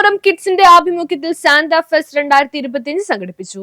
കോട്ടപ്പുറം കിഡ്സിന്റെ ആഭിമുഖ്യത്തിൽ Santa fest രണ്ടായിരത്തി ഇരുപത്തിയഞ്ച് സംഘടിപ്പിച്ചു.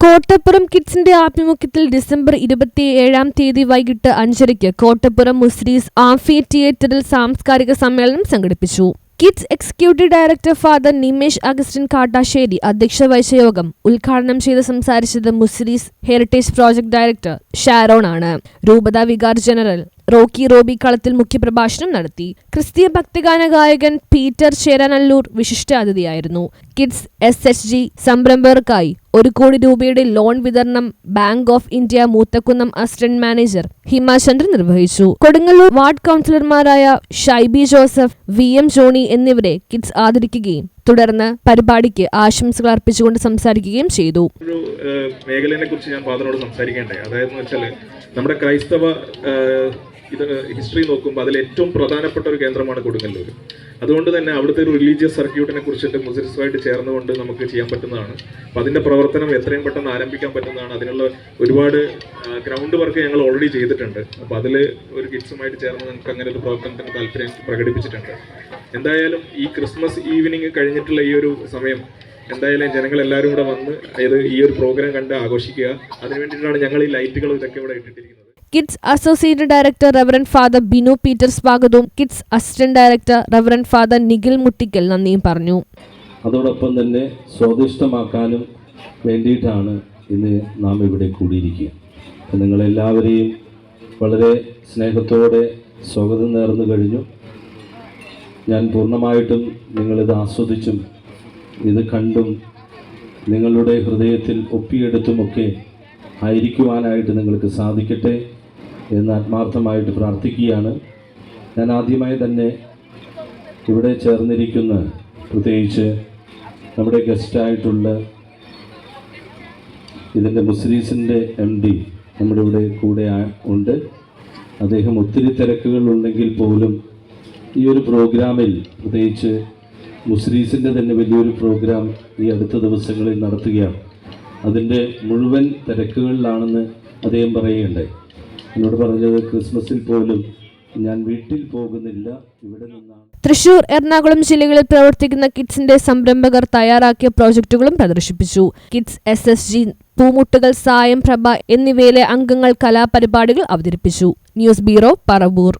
കോട്ടപ്പുറം കിഡ്സിന്റെ ആഭിമുഖ്യത്തിൽ ഡിസംബർ ഇരുപത്തി ഏഴാം തീയതി വൈകിട്ട് അഞ്ചരയ്ക്ക് കോട്ടപ്പുറം മുസ്രീസ് ആംഫി തിയേറ്ററിൽ സാംസ്കാരിക സമ്മേളനം സംഘടിപ്പിച്ചു. Kids executive director father Nimesh Augustine Kattassery അധ്യക്ഷ വഹിച്ച യോഗം ഉദ്ഘാടനം ചെയ്ത് സംസാരിച്ചത് Muziris heritage project director Sharon ആണ്. രൂപത വികാർ ജനറൽ റോക്കി റോബി കളത്തിൽ മുഖ്യപ്രഭാഷണം നടത്തി. ക്രിസ്തീയ ഭക്തിഗാന ഗായകൻ പീറ്റർ ചേരാനല്ലൂർ വിശിഷ്ടാതിഥിയായിരുന്നു. കിഡ്സ് എസ് എച്ച് ജി സംരംഭകർക്കായി ഒരു കോടി രൂപയുടെ ലോൺ വിതരണം bank of India Moothakunnam assistant manager Himachandran നിർവഹിച്ചു. കൊടുങ്ങല്ലൂർ വാർഡ് കൗൺസിലർമാരായ Shaibi Joseph V M Johnny എന്നിവരെ കിഡ്സ് ആദരിക്കുകയും തുടർന്ന് പരിപാടിക്ക് ആശംസകൾ അർപ്പിച്ചുകൊണ്ട് സംസാരിക്കുകയും ചെയ്തു. ഒരു മേഖലയെ കുറിച്ച് ഞാൻ ഫാദറിനോട് സംസാരിക്കേണ്ടേ? അതായത് വെച്ചാൽ നമ്മുടെ ക്രൈസ്തവ ഇത് ഹിസ്റ്ററി നോക്കുമ്പോൾ അതിൽ ഏറ്റവും പ്രധാനപ്പെട്ട ഒരു കേന്ദ്രമാണ് കൊടുങ്ങല്ലൂർ അതുകൊണ്ട് തന്നെ അവിടുത്തെ ഒരു റിലീജിയസ് സർക്യൂട്ടിനെ കുറിച്ചിട്ട് മുസ്ലിംസുമായിട്ട് ചേർന്നുകൊണ്ട് നമുക്ക് ചെയ്യാൻ പറ്റുന്നതാണ്. അപ്പോൾ അതിന്റെ പ്രവർത്തനം എത്രയും പെട്ടെന്ന് ആരംഭിക്കാൻ പറ്റുന്നതാണ്. അതിനുള്ള ഒരുപാട് ഗ്രൗണ്ട് വർക്ക് ഞങ്ങൾ ഓൾറെഡി ചെയ്തിട്ടുണ്ട്. അപ്പോൾ അതിൽ ഒരു കിഡ്സുമായിട്ട് ചേർന്ന് നമുക്ക് അങ്ങനെ ഒരു പ്രവർത്തനത്തിന് താല്പര്യം പ്രകടിപ്പിച്ചിട്ടുണ്ട്. എന്തായാലും ഈ ക്രിസ്മസ് ഈവനിങ് കഴിഞ്ഞിട്ടുള്ള ഈ ഒരു സമയം. എന്തായാലും ജനങ്ങൾ എല്ലാവരും കൂടെ വന്ന് അതായത് ഈ ഒരു പ്രോഗ്രാം കണ്ട് ആഘോഷിക്കുക. അതിനു വേണ്ടിയിട്ടാണ് ഞങ്ങൾ ഈ ലൈറ്റുകളും ഇതൊക്കെ ഇവിടെ ഇട്ടിട്ടിരിക്കുന്നത് kids associate director reverend father Binu Peter സ്വാഗതവും kids assistant director reverend father Nikhil Muttickal നന്ദിയും പറഞ്ഞു. അതോടൊപ്പം തന്നെ സ്വാദിഷ്ടമാക്കാനും വേണ്ടിയിട്ടാണ് ഇന്ന് നാം ഇവിടെ കൂടിയിരിക്കുക. നിങ്ങളെല്ലാവരെയും വളരെ സ്നേഹത്തോടെ സ്വാഗതം നേർന്നു കഴിഞ്ഞു ഞാൻ പൂർണമായിട്ടും നിങ്ങളിത് ആസ്വദിച്ചും ഇത് കണ്ടും നിങ്ങളുടെ ഹൃദയത്തിൽ ഒപ്പിയെടുത്തുമൊക്കെ ആയിരിക്കുവാനായിട്ട് നിങ്ങൾക്ക് സാധിക്കട്ടെ എന്ന് ആത്മാർത്ഥമായിട്ട് പ്രാർത്ഥിക്കുകയാണ്. ഞാൻ ആദ്യമായി തന്നെ ഇവിടെ ചേർന്നിരിക്കുന്ന പ്രത്യേകിച്ച് നമ്മുടെ ഗസ്റ്റായിട്ടുള്ള ഇതിന്റെ മുസ്ലിസിന്റെ എം ഡി നമ്മുടെ ഇവിടെ കൂടെ ഉണ്ട്. അദ്ദേഹം ഒത്തിരി തിരക്കുകൾ ഉണ്ടെങ്കിൽ പോലും ഈ ഒരു പ്രോഗ്രാമിൽ പ്രത്യേകിച്ച് മുസ്ലിസിന്റെ തന്നെ വലിയൊരു പ്രോഗ്രാം ഈ അടുത്ത ദിവസങ്ങളിൽ നടത്തുകയാണ്. അതിന്റെ മുഴുവൻ തിരക്കുകളിലാണെന്ന് അദ്ദേഹം പറയുകയുണ്ടായി. എന്നോട് പറഞ്ഞത് ക്രിസ്മസിൽ പോലും ഞാൻ വീട്ടിൽ പോകുന്നില്ല ഇവിടെ നിന്നാണ്. തൃശൂർ എറണാകുളം ജില്ലകളിൽ പ്രവർത്തിക്കുന്ന കിഡ്സിന്റെ സംരംഭകർ തയ്യാറാക്കിയ പ്രോജക്റ്റുകളും പ്രദർശിപ്പിച്ചു. കിഡ്സ് എസ് എസ് ജി പൂമുട്ടുകൾ സായം പ്രഭ എന്നിവയിലെ അംഗങ്ങൾ കലാപരിപാടികൾ അവതരിപ്പിച്ചു. News bureau Paravur.